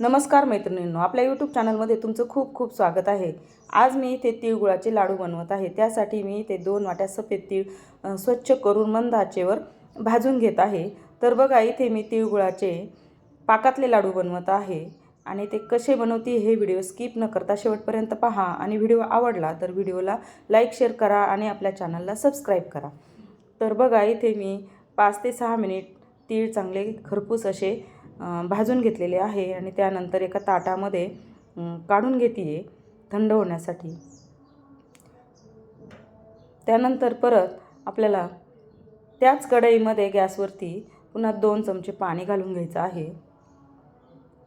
नमस्कार मैत्रिणींनो आपल्या यूट्यूब चॅनलमध्ये तुमचं खूप खूप स्वागत आहे. आज मी इथे तिळगुळाचे लाडू बनवत आहे. त्यासाठी मी इथे दोन वाट्या सफेद तीळ स्वच्छ करून मंद आचेवर भाजून घेत आहे. तर बघा इथे मी तिळगुळाचे पाकातले लाडू बनवत आहे. आणि ते कसे बनवते हे व्हिडिओ स्किप न करता शेवटपर्यंत पहा. आणि व्हिडिओ आवडला तर व्हिडिओला लाईक शेअर करा आणि आपल्या चॅनलला सबस्क्राईब करा. तर बघा इथे मी पाच ते सहा मिनिट तीळ चांगले खरपूस असे भाजून घेतलेले आहे आणि त्यानंतर एका ताटामध्ये काढून घेते आहे थंड होण्यासाठी. त्यानंतर परत आपल्याला त्याच कढईमध्ये गॅसवरती पुन्हा दोन चमचे पाणी घालून घ्यायचं आहे.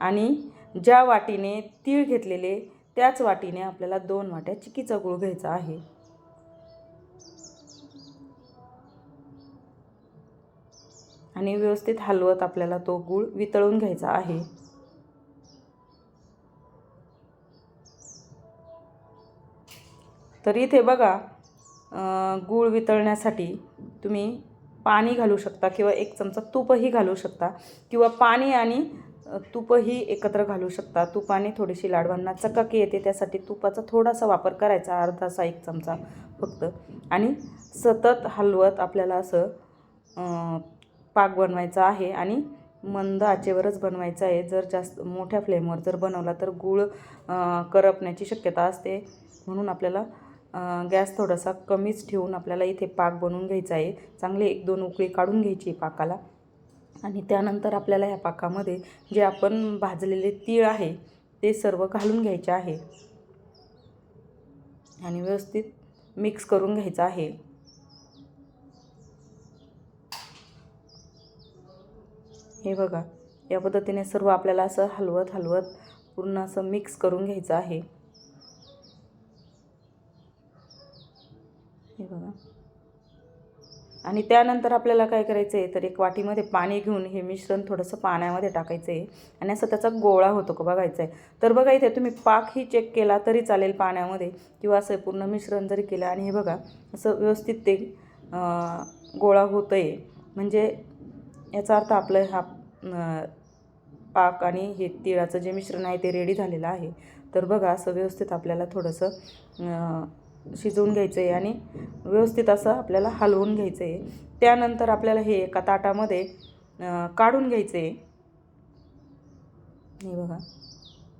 आणि ज्या वाटीने तीळ घेतलेले त्याच वाटीने आपल्याला दोन वाट्या चिकीचा गूळ घ्यायचा आहे. आणि व्यवस्थित हलवत आपल्याला तो गूळ वितळून घ्यायचा आहे. तर इथे बघा गूळ वितळण्यासाठी तुम्ही पाणी घालू शकता किंवा एक चमचा तूपही घालू शकता किंवा पाणी आणि तूपही एकत्र घालू शकता. तुपाने थोडीशी लाडवांना चकाकी येते त्यासाठी तुपाचा थोडासा वापर करायचा अर्धासा एक चमचा फक्त. आणि सतत हलवत आपल्याला असं पाक बनवायचा आहे आणि मंद आचेवरच बनवायचं आहे. जर जास्त मोठ्या फ्लेमवर जर बनवला तर गूळ करपण्याची शक्यता असते. म्हणून आपल्याला गॅस थोडासा कमीच ठेवून आपल्याला इथे पाक बनवून घ्यायचा आहे. चांगले एक दोन उकळी काढून घ्यायची आहे पाकाला. आणि त्यानंतर आपल्याला ह्या पाकामध्ये जे आपण भाजलेले तीळ आहे ते सर्व घालून घ्यायचे आहे. आणि व्यवस्थित मिक्स करून घ्यायचं आहे. हे बघा या पद्धतीने सर्व आपल्याला असं हलवत हलवत पूर्ण असं मिक्स करून घ्यायचं आहे. हे बघा. आणि त्यानंतर आपल्याला काय करायचं आहे तर एक वाटीमध्ये पाणी घेऊन हे मिश्रण थोडंसं पाण्यामध्ये टाकायचं आहे आणि असं त्याचा गोळा होतो का बघायचा आहे तर बघा इथे तुम्ही पाकही चेक केला तरी चालेल पाण्यामध्ये किंवा असं पूर्ण मिश्रण जरी केलं आणि हे बघा असं व्यवस्थित ते गोळा होतं आहे म्हणजे याचा अर्थ आपलं हा पाक आणि हे तिळाचं जे मिश्रण आहे ते रेडी झालेलं आहे. तर बघा असं व्यवस्थित आपल्याला थोडंसं शिजवून घ्यायचं आहे आणि व्यवस्थित असं आपल्याला हलवून घ्यायचं आहे त्यानंतर आपल्याला हे एका ताटामध्ये काढून घ्यायचं आहे हे बघा.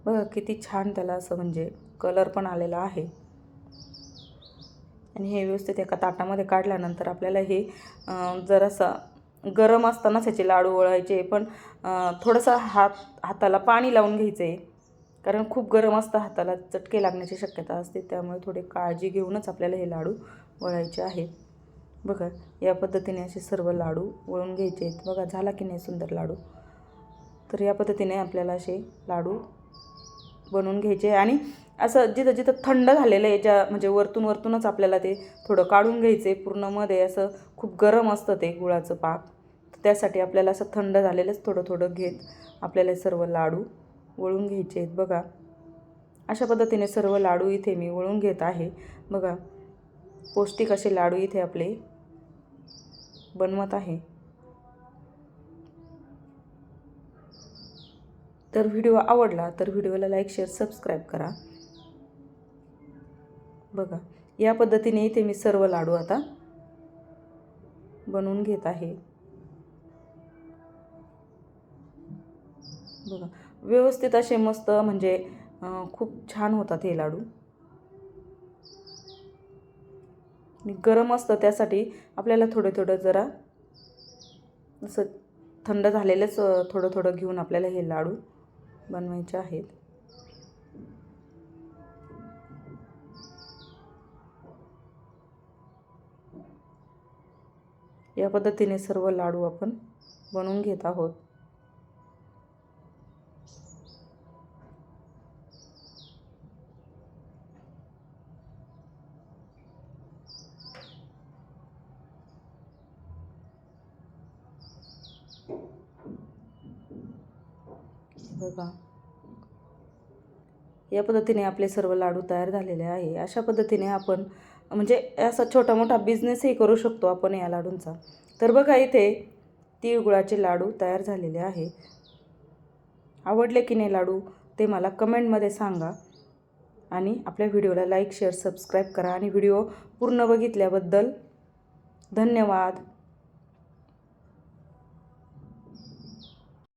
बघा किती छान त्याला असं म्हणजे कलर पण आलेला आहे. आणि हे व्यवस्थित एका ताटामध्ये काढल्यानंतर आपल्याला हे जरासा जरासं गरम असतानाच ह्याचे लाडू वळायचे पण थोडंसं हात हाताला पाणी लावून घ्यायचं. आहे कारण खूप गरम असतं हाताला चटके लागण्याची शक्यता असते. त्यामुळे थोडी काळजी घेऊनच आपल्याला हे लाडू वळायचे आहेत. बघा या पद्धतीने असे सर्व लाडू वळून घ्यायचे आहेत. बघा झाला की नाही सुंदर लाडू? तर या पद्धतीने आपल्याला असे लाडू बनवून घ्यायचे. आणि असं जिथं जिथं थंड झालेलं आहे ज्या म्हणजे वरतून वरतूनच आपल्याला ते थोडं काढून घ्यायचे पूर्णमध्ये असं खूप गरम असतं ते गुळाचं पाक. त्यासाठी आपल्याला असं थंड झालेलंच थोडं थोडं घेत आपल्याला सर्व लाडू वळून घ्यायचे आहेत बघा. अशा पद्धतीने सर्व लाडू इथे मी वळून घेत आहे. बघा पौष्टिक असे लाडू इथे आपले बनवत आहे. तर व्हिडिओ आवडला तर व्हिडिओला लाईक शेअर सबस्क्राईब करा. बघा या पद्धतीने इथे मी सर्व लाडू आता बनवून घेत आहे. बघा व्यवस्थित असे मस्त म्हणजे खूप छान होतात हे लाडू. आणि गरम असतं त्यासाठी आपल्याला थोडं थोडं जरा असं थंड झालेलंच थोडं थोडं घेऊन आपल्याला हे लाडू बनवायचे आहेत. या पद्धतीने सर्व लाडू आपण बनवून घेत आहोत. बघा. या पद्धतीने आपले सर्व लाडू तयार झालेले आहे. अशा पद्धतीने आपण म्हणजे असा छोटा मोठा बिझनेसही करू शकतो आपण या लाडूंचा. तर बघा इथे तिळगुळाचे लाडू तयार झालेले आहे. आवडले की नाही लाडू ते मला कमेंटमध्ये सांगा आणि आपल्या व्हिडिओला लाईक शेअर सबस्क्राईब करा आणि व्हिडिओ पूर्ण बघितल्याबद्दल धन्यवाद.